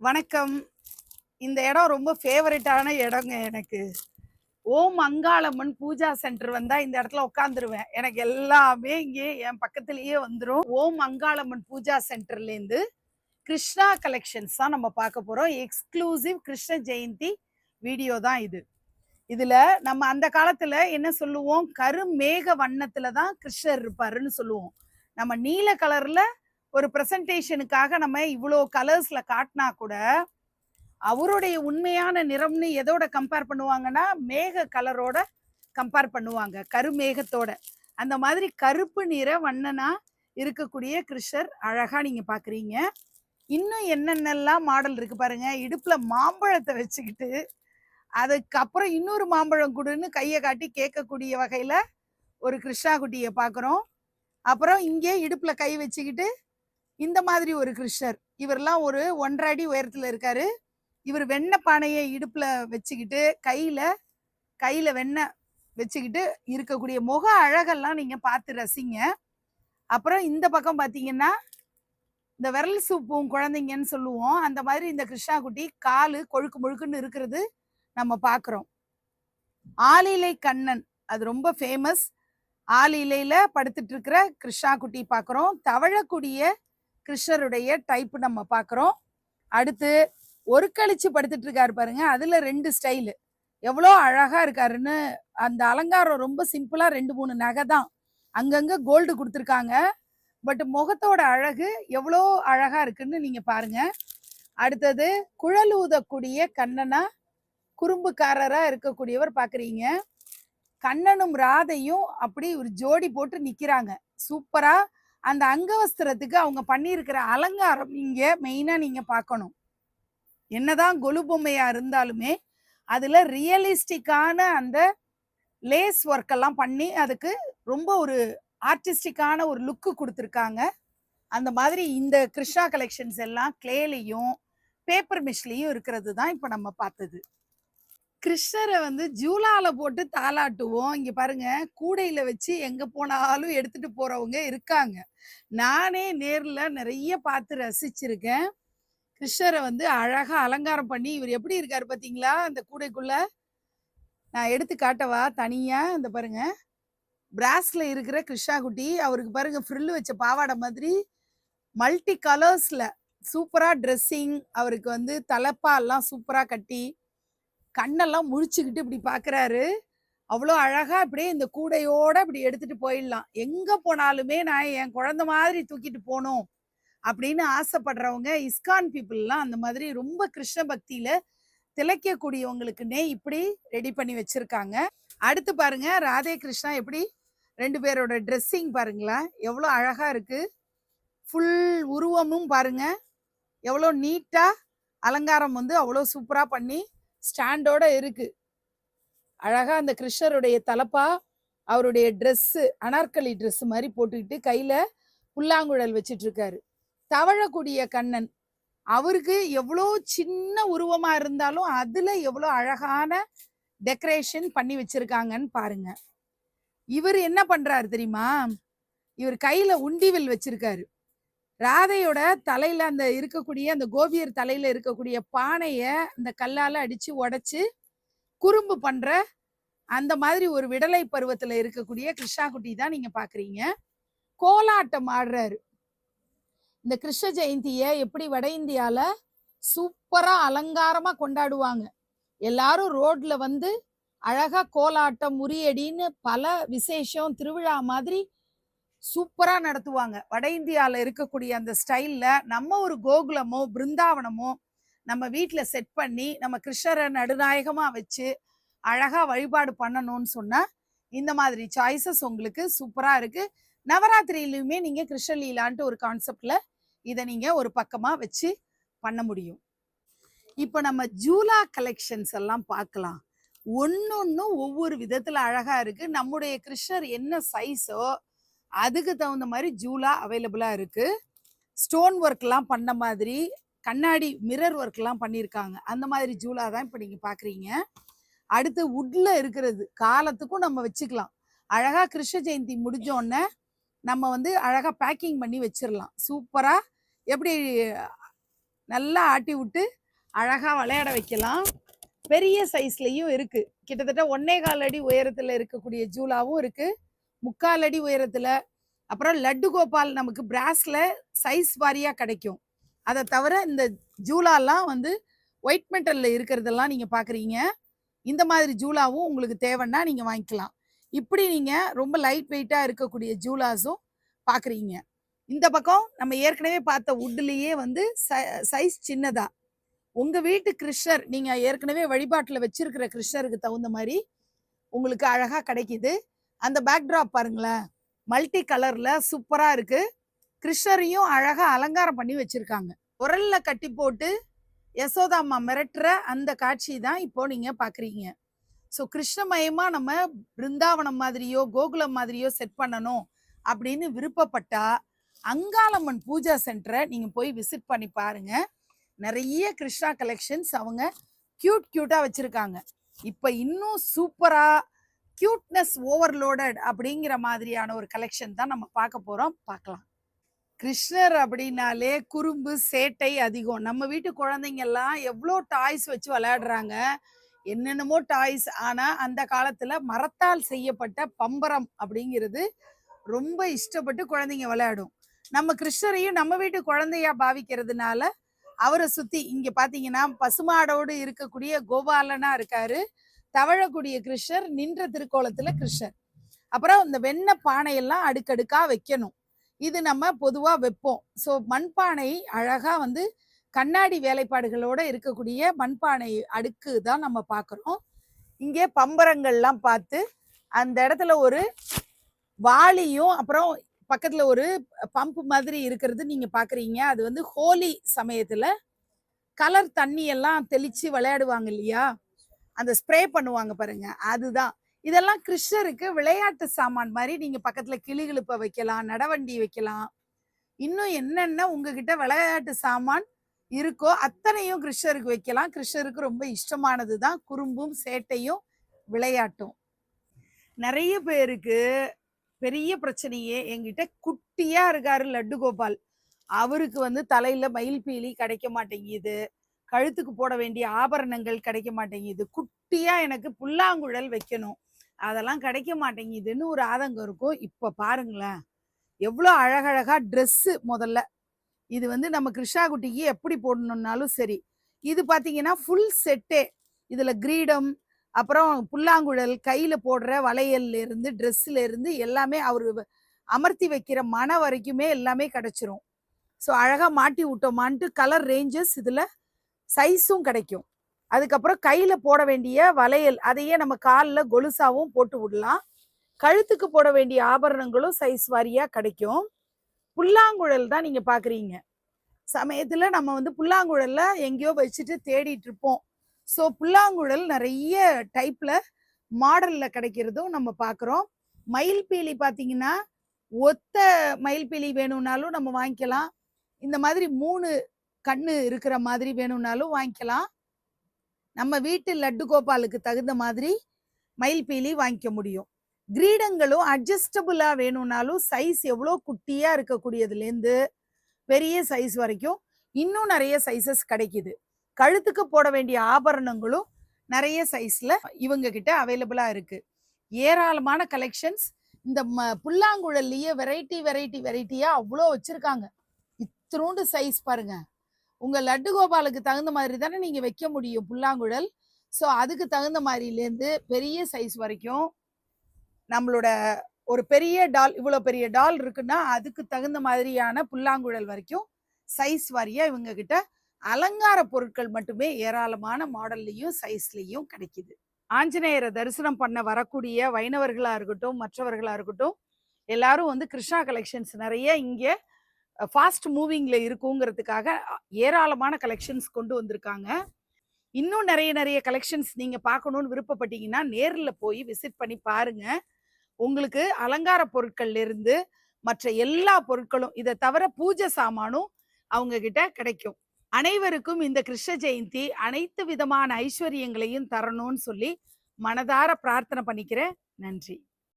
வணக்கம். இந்த இடம் ரொம்ப ஃபேவரட்டான இடங்க எனக்கு. ஓம் அங்காளம்மன் பூஜா சென்டர் வந்தா இந்த இடத்துல உட்காந்துருவேன் எனக்கு எல்லாமே இங்கே என் பக்கத்துலயே வந்துடும் ஓம் அங்காளம்மன் பூஜா சென்டர்லேருந்து கிருஷ்ணா கலெக்ஷன்ஸ் தான் நம்ம பார்க்க போறோம். எக்ஸ்க்ளூசிவ் கிருஷ்ண ஜெயந்தி வீடியோ தான் இது. இதுல நம்ம அந்த காலத்துல என்ன சொல்லுவோம்? கருமேக வண்ணத்துல தான் கிருஷ்ணர் இருப்பாருன்னு சொல்லுவோம். நம்ம நீல கலர்ல ஒரு ப்ரெசன்டேஷனுக்காக நம்ம இவ்வளோ கலர்ஸில் காட்டினா கூட அவருடைய உண்மையான நிறம்னு எதோட கம்பேர் பண்ணுவாங்கன்னா மேக கலரோட கம்பேர் பண்ணுவாங்க கருமேகத்தோட. அந்த மாதிரி கருப்பு நிற வண்ணனா இருக்கக்கூடிய கிருஷ்ணர் அழகாக நீங்கள் பார்க்குறீங்க இன்னும் என்னென்னலாம் மாடல் இருக்குது பாருங்கள் இடுப்பில் மாம்பழத்தை வச்சுக்கிட்டு அதுக்கப்புறம் இன்னொரு மாம்பழம் கொடுன்னு கையை காட்டி கேட்கக்கூடிய வகையில் ஒரு கிருஷ்ணா குட்டியை பார்க்குறோம் அப்புறம் இங்கே இடுப்பில் கை வச்சுக்கிட்டு இந்த மாதிரி ஒரு கிருஷ்ணர். இவரெல்லாம் ஒரு ஒன்றரை அடி உயரத்துல இருக்காரு. இவர் வெண்ணெய் பானையை இடுப்புல வச்சுக்கிட்டு கையில கையில வெண்ணெய் வச்சுக்கிட்டு இருக்கக்கூடிய முக அழகெல்லாம் நீங்க பார்த்து ரசிங்க. அப்புறம் இந்த பக்கம் பாத்தீங்கன்னா இந்த விரல் சூப்பும் குழந்தைங்கன்னு சொல்லுவோம். அந்த மாதிரி இந்த கிருஷ்ணா குட்டி காலு கொழுக்கு முழுக்குன்னு இருக்கிறது நம்ம பார்க்குறோம். ஆலிலை கண்ணன் அது ரொம்ப ஃபேமஸ் ஆலிலையில படுத்துட்டு இருக்கிற கிருஷ்ணா குட்டி பார்க்குறோம். தவழக்கூடிய கிருஷ்ணருடைய டைப் நம்ம பார்க்குறோம் அடுத்து ஒரு கழிச்சு படுத்துட்டு இருக்காரு பாருங்க. அதுல ரெண்டு ஸ்டைலு எவ்வளோ அழகா இருக்காருன்னு அந்த அலங்காரம் ரொம்ப சிம்பிளா ரெண்டு மூணு நகை தான். அங்கங்க கோல்டு கொடுத்துருக்காங்க. பட் முகத்தோட அழகு எவ்வளோ அழகா இருக்குன்னு நீங்க பாருங்க. அடுத்தது குழல் ஊதக்கூடிய கண்ணனா குறும்புக்காரரா இருக்கக்கூடியவர் பாக்குறீங்க. கண்ணனும் ராதையும் அப்படி ஒரு ஜோடி போட்டு நிக்கிறாங்க. சூப்பரா அந்த அங்கவஸ்திரத்துக்கு அவங்க பண்ணியிருக்கிற அலங்காரம் இங்கே மெயினாக நீங்கள் பார்க்கணும். என்னதான் கொலு பொம்மையாக இருந்தாலுமே அதில் ரியலிஸ்டிக்கான அந்த லேஸ் ஒர்க் எல்லாம் பண்ணி அதுக்கு ரொம்ப ஒரு ஆர்டிஸ்டிக்கான ஒரு லுக்கு கொடுத்துருக்காங்க. அந்த மாதிரி இந்த கிருஷ்ணா கலெக்ஷன்ஸ் எல்லாம் கிளேலையும் பேப்பர் மிஷ்லையும் இருக்கிறது தான் இப்போ நம்ம பார்த்தது. கிருஷ்ணரை வந்து ஜூலால போட்டு தாளாட்டுவோம். இங்க பாருங்க கூடையில வச்சு எங்க போனாலும் எடுத்துட்டு போறவங்க இருக்காங்க. நானே நேர்ல நிறைய பார்த்து ரசிச்சிருக்கேன். கிருஷ்ணரை வந்து அழகா அலங்காரம் பண்ணி இவர் எப்படி இருக்காரு பாத்தீங்களா அந்த கூடைக்குள்ள. நான் எடுத்து காட்டவா? தனியா இந்த பாருங்க. பிராஸ்ல இருக்கிற கிருஷ்ணா குட்டி அவருக்கு பாருங்க ஃப்ரில்லு வச்ச பாவாடை மாதிரி மல்டி கலர்ஸ்ல சூப்பரா ட்ரெஸ்ஸிங் அவருக்கு வந்து தலைப்பாலாம் எல்லாம் சூப்பரா கட்டி கண்ணெல்லாம் முழிச்சுக்கிட்டு இப்படி பாக்குறாரு. அவ்வளோ அழகா அப்படியே இந்த கூடையோட இப்படி எடுத்துட்டு போயிடலாம். எங்கே போனாலுமே நான் என் குழந்த மாதிரி தூக்கிட்டு போகணும் அப்படின்னு ஆசைப்படுறவங்க இஸ்கான் பீப்புளெலாம் அந்த மாதிரி ரொம்ப கிருஷ்ண பக்தியில் திளைக்கக்கூடியவங்களுக்குன்னே இப்படி ரெடி பண்ணி வச்சிருக்காங்க. அடுத்து பாருங்க ராதே கிருஷ்ணா எப்படி ரெண்டு பேரோட ட்ரெஸ்ஸிங் பாருங்களேன். எவ்வளோ அழகாக இருக்கு. ஃபுல் உருவமும் பாருங்க. எவ்வளோ நீட்டாக அலங்காரம் வந்து அவ்வளோ சூப்பராக பண்ணி ஸ்டாண்டோட இருக்கு. அழகா அந்த கிருஷ்ணருடைய தலப்பா அவருடைய ட்ரெஸ்ஸு அனார்கலி ட்ரெஸ் மாதிரி போட்டுக்கிட்டு கையில புல்லாங்குழல் வச்சிட்டு இருக்காரு தவழக்கூடிய கண்ணன். அவருக்கு எவ்வளோ சின்ன உருவமா இருந்தாலும் அதுல எவ்வளோ அழகான டெக்கரேஷன் பண்ணி வச்சிருக்காங்கன்னு பாருங்க. இவர் என்ன பண்றாரு தெரியுமா? இவர் கையில உண்டிவில் வச்சிருக்காரு. ராதையோட தலையில அந்த இருக்கக்கூடிய அந்த கோபியர் தலையில இருக்கக்கூடிய பானைய அந்த கல்லால அடிச்சு உடைச்சு குறும்பு பண்ற அந்த மாதிரி ஒரு விடலை பருவத்துல இருக்கக்கூடிய கிருஷ்ணாகுட்டி தான் நீங்க பாக்குறீங்க. கோலாட்டம் ஆடுறாரு. இந்த கிருஷ்ண ஜெயந்திய எப்படி வட இந்தியால சூப்பரா அலங்காரமா கொண்டாடுவாங்க. எல்லாரும் ரோட்ல வந்து அழகா கோலாட்டம் முறியடின்னு பல விசேஷம் திருவிழா மாதிரி சூப்பராக நடத்துவாங்க. வட இந்தியாவில் இருக்கக்கூடிய அந்த ஸ்டைலில் நம்ம ஒரு கோகுலமோ பிருந்தாவனமோ நம்ம வீட்டில் செட் பண்ணி நம்ம கிருஷ்ணரை நடுநாயகமாக வச்சு அழகா வழிபாடு பண்ணணும்னு சொன்னால் இந்த மாதிரி சாய்ஸஸ் உங்களுக்கு சூப்பராக இருக்கு. நவராத்திரியிலையுமே நீங்கள் கிருஷ்ணலீலான்ட்டு ஒரு கான்செப்ட்ல இதை நீங்கள் ஒரு பக்கமாக வச்சு பண்ண முடியும். இப்போ நம்ம ஜூலா கலெக்ஷன்ஸ் எல்லாம் பார்க்கலாம். ஒன்று ஒன்றும் ஒவ்வொரு விதத்தில் அழகா இருக்கு. நம்முடைய கிருஷ்ணர் என்ன சைஸோ அதுக்கு தகுந்த மாதிரி ஜூலா அவைலபிளாக இருக்குது ஸ்டோன் ஒர்க்லாம் பண்ண மாதிரி கண்ணாடி மிரர் ஒர்க்லாம் பண்ணியிருக்காங்க அந்த மாதிரி ஜூலா தான் இப்போ நீங்கள் பார்க்குறீங்க அடுத்து வுட்ல இருக்கிறது காலத்துக்கும் நம்ம வச்சுக்கலாம். அழகாக கிருஷ்ண ஜெயந்தி முடிஞ்சோடனே நம்ம வந்து அழகாக பேக்கிங் பண்ணி வச்சிடலாம் சூப்பராக எப்படி நல்லா ஆட்டி விட்டு அழகாக விளையாட வைக்கலாம். பெரிய சைஸ்லேயும் இருக்குது கிட்டத்தட்ட ஒன்னே கால் அடி உயரத்தில் இருக்கக்கூடிய ஜூலாவும் இருக்குது முக்கால் அடி உயரத்தில் அப்புறம் லட்டு கோபால் நமக்கு பிராஸில் சைஸ் வாரியாக கிடைக்கும். அதை தவிர இந்த ஜூலாலாம் வந்து ஒயிட் மெட்டலில் இருக்கிறதெல்லாம் நீங்கள் பார்க்குறீங்க இந்த மாதிரி ஜூலாவும் உங்களுக்கு தேவைன்னா நீங்கள் வாங்கிக்கலாம். இப்படி நீங்கள் ரொம்ப லைட் வெயிட்டாக இருக்கக்கூடிய ஜூலாஸும் பார்க்குறீங்க இந்த பக்கம் நம்ம ஏற்கனவே பார்த்த உட்லேயே வந்து சைஸ் சின்னதாக உங்கள் வீட்டு கிருஷ்ணர் நீங்கள் ஏற்கனவே வழிபாட்டில் வச்சுருக்கிற கிருஷ்ணருக்கு தகுந்த மாதிரி உங்களுக்கு அழகாக கிடைக்கிது. அந்த பேக்ட்ராப் பாருங்களேன். மல்டி கலர்ல சூப்பரா இருக்கு. கிருஷ்ணரையும் அழகா அலங்காரம் பண்ணி வச்சிருக்காங்க. உரல்ல கட்டி போட்டு யசோதாம்மா மிரட்டுற அந்த காட்சி தான் இப்போ நீங்க பாக்குறீங்க. ஸோ கிருஷ்ணமயமா நம்ம பிருந்தாவனம் மாதிரியோ கோகுலம் மாதிரியோ செட் பண்ணணும் அப்படின்னு விருப்பப்பட்டா அங்காளம்மன் பூஜா சென்டரை நீங்கள் போய் விசிட் பண்ணி பாருங்க. நிறைய கிருஷ்ணா கலெக்ஷன்ஸ் அவங்க கியூட் க்யூட்டாக வச்சுருக்காங்க. இப்போ இன்னும் சூப்பராக கியூட்னஸ் ஓவர்லோடட் அப்படிங்கிற மாதிரியான ஒரு கலெக்ஷன் தான் நம்ம பார்க்க போகிறோம் பார்க்கலாம். கிருஷ்ணர் அப்படின்னாலே குறும்பு சேட்டை அதிகம். நம்ம வீட்டு குழந்தைங்க எல்லாம் எவ்வளோ டாய்ஸ் வச்சு விளையாடுறாங்க? என்னென்னமோ டாய்ஸ் ஆனால் அந்த காலத்தில் மரத்தால் செய்யப்பட்ட பம்பரம் அப்படிங்கிறது ரொம்ப இஷ்டப்பட்டு குழந்தைங்க விளையாடும். நம்ம கிருஷ்ணரையும் நம்ம வீட்டு குழந்தையா பாவிக்கிறதுனால அவரை சுற்றி இங்கே பார்த்தீங்கன்னா பசுமாடோடு இருக்கக்கூடிய கோபாலனாக இருக்காரு. தவழக்கூடிய கிருஷ்ணர் நின்ற திருக்கோலத்துல கிருஷ்ணர். அப்புறம் இந்த வெண்ணெய் பானையெல்லாம் அடுக்கடுக்கா வைக்கணும். இது நம்ம பொதுவா வைப்போம். ஸோ மண்பானை அழகா வந்து கண்ணாடி வேலைப்பாடுகளோட இருக்கக்கூடிய மண்பானை அடுக்கு தான் நம்ம பார்க்குறோம் இங்கே பம்பரங்கள்லாம் பார்த்து அந்த இடத்துல ஒரு வாளியும் அப்புறம் பக்கத்துல ஒரு பம்ப் மாதிரி இருக்கிறது நீங்க பாக்குறீங்க. அது வந்து ஹோலி சமயத்துல கலர் தண்ணி எல்லாம் தெளிச்சு விளையாடுவாங்க இல்லையா? அந்த ஸ்ப்ரே பண்ணுவாங்க பாருங்க அதுதான். இதெல்லாம் கிருஷ்ணருக்கு விளையாட்டு சாமான் மாதிரி நீங்க பக்கத்துல கிளிகிழுப்ப வைக்கலாம் நடவண்டி வைக்கலாம். இன்னும் என்னென்ன உங்ககிட்ட விளையாட்டு சாமான் இருக்கோ அத்தனையும் கிருஷ்ணருக்கு வைக்கலாம். கிருஷ்ணருக்கு ரொம்ப இஷ்டமானது தான் குறும்பும் சேட்டையும் விளையாட்டும். நிறைய பேருக்கு பெரிய பிரச்சனையே என்கிட்ட குட்டியா இருக்காரு லட்டு கோபால் அவருக்கு வந்து தலையில மயில் பீலி கிடைக்க மாட்டேங்குது. கழுத்துக்கு போட வேண்டிய ஆபரணங்கள் கிடைக்க மாட்டேங்குது. குட்டியா எனக்கு புல்லாங்குழல் வைக்கணும். அதெல்லாம் கிடைக்க மாட்டேங்குதுன்னு ஒரு ஆதங்கம் இருக்கும். இப்போ பாருங்களேன். எவ்வளோ அழகழகா ட்ரெஸ்ஸு முதல்ல. இது வந்து நம்ம கிருஷ்ணா குட்டிக்கு எப்படி போடணுன்னாலும் சரி. இது பார்த்தீங்கன்னா ஃபுல் செட்டே இதில் கிரீடம் அப்புறம் புல்லாங்குழல் கையில் போடுற வளையல்லேருந்து இருந்து எல்லாமே அவர் அமர்த்தி வைக்கிற மன வரைக்குமே எல்லாமே கிடச்சிரும். ஸோ அழகாக மாட்டி விட்டோமான்ட்டு கலர் ரேஞ்சஸ் இதில் சைஸும் கிடைக்கும். அதுக்கப்புறம் கையில போட வேண்டிய வளையல் அதையே நம்ம காலில் கொலுசாவும் போட்டு விடலாம். கழுத்துக்கு போட வேண்டிய ஆபரணங்களும் சைஸ் வாரியா கிடைக்கும். புல்லாங்குழல் தான் நீங்க பாக்குறீங்க. சமயத்துல நம்ம வந்து புல்லாங்குழல்ல எங்கேயோ வச்சுட்டு தேடிட்டு இருப்போம். ஸோ புல்லாங்குழல் நிறைய டைப்ல மாடல்ல கிடைக்கிறதும் நம்ம பார்க்குறோம் மயில்பீலி பார்த்தீங்கன்னா ஒத்த மயில்பீலி வேணும்னாலும் நம்ம வாங்கிக்கலாம். இந்த மாதிரி மூணு கண்ணு இருக்கிற மாதிரி வேணும்னாலும் வாங்கிக்கலாம். நம்ம வீட்டு லட்டு கோபாலுக்கு தகுந்த மாதிரி மயில்பீலி வாங்கிக்க முடியும். கிரீடங்களும் அட்ஜஸ்டபுளாக வேணும்னாலும் சைஸ் எவ்வளோ குட்டியாக இருக்கக்கூடியதுலேருந்து பெரிய சைஸ் வரைக்கும் இன்னும் நிறைய சைஸஸ் கிடைக்குது. கழுத்துக்கு போட வேண்டிய ஆபரணங்களும் நிறைய சைஸில் இவங்க கிட்ட அவைலபிளாக இருக்குது ஏராளமான கலெக்ஷன்ஸ் இந்த ம புல்லாங்குழல்லையே வெரைட்டி வெரைட்டி வெரைட்டியாக அவ்வளோ வச்சுருக்காங்க. இத்தினோண்டு சைஸ் பாருங்கள் உங்க லட்டு கோபாலுக்கு தகுந்த மாதிரி தானே நீங்க வைக்க முடியும் புல்லாங்குழல். ஸோ அதுக்கு தகுந்த மாதிரிலேருந்து பெரிய சைஸ் வரைக்கும் நம்மளோட ஒரு பெரிய டால் இவ்வளோ பெரிய டால் இருக்குன்னா அதுக்கு தகுந்த மாதிரியான புல்லாங்குழல் வரைக்கும் சைஸ் வாரியாக இவங்க கிட்ட அலங்கார பொருட்கள் மட்டுமே ஏராளமான மாடல்லையும் சைஸ்லையும் கிடைக்குது. ஆஞ்சநேயரை தரிசனம் பண்ண வரக்கூடிய வைணவர்களாக இருக்கட்டும் மற்றவர்களாக இருக்கட்டும் எல்லாரும் வந்து கிருஷ்ணா கலெக்ஷன்ஸ் நிறைய இங்கே ஃபாஸ்ட் மூவிங்கில் இருக்குங்கிறதுக்காக ஏராளமான கலெக்ஷன்ஸ் கொண்டு வந்திருக்காங்க. இன்னும் நிறைய நிறைய கலெக்ஷன்ஸ் நீங்கள் பார்க்கணுன்னு விருப்பப்பட்டீங்கன்னா நேரில் போய் விசிட் பண்ணி பாருங்கள் உங்களுக்கு அலங்கார பொருட்கள்லேருந்து மற்ற எல்லா பொருட்களும் இதை தவிர பூஜை சாமானும் அவங்க கிட்ட கிடைக்கும். அனைவருக்கும் இந்த கிருஷ்ண ஜெயந்தி அனைத்து விதமான ஐஸ்வர்யங்களையும் தரணும்னு சொல்லி மனதார பிரார்த்தனை பண்ணிக்கிறேன். நன்றி.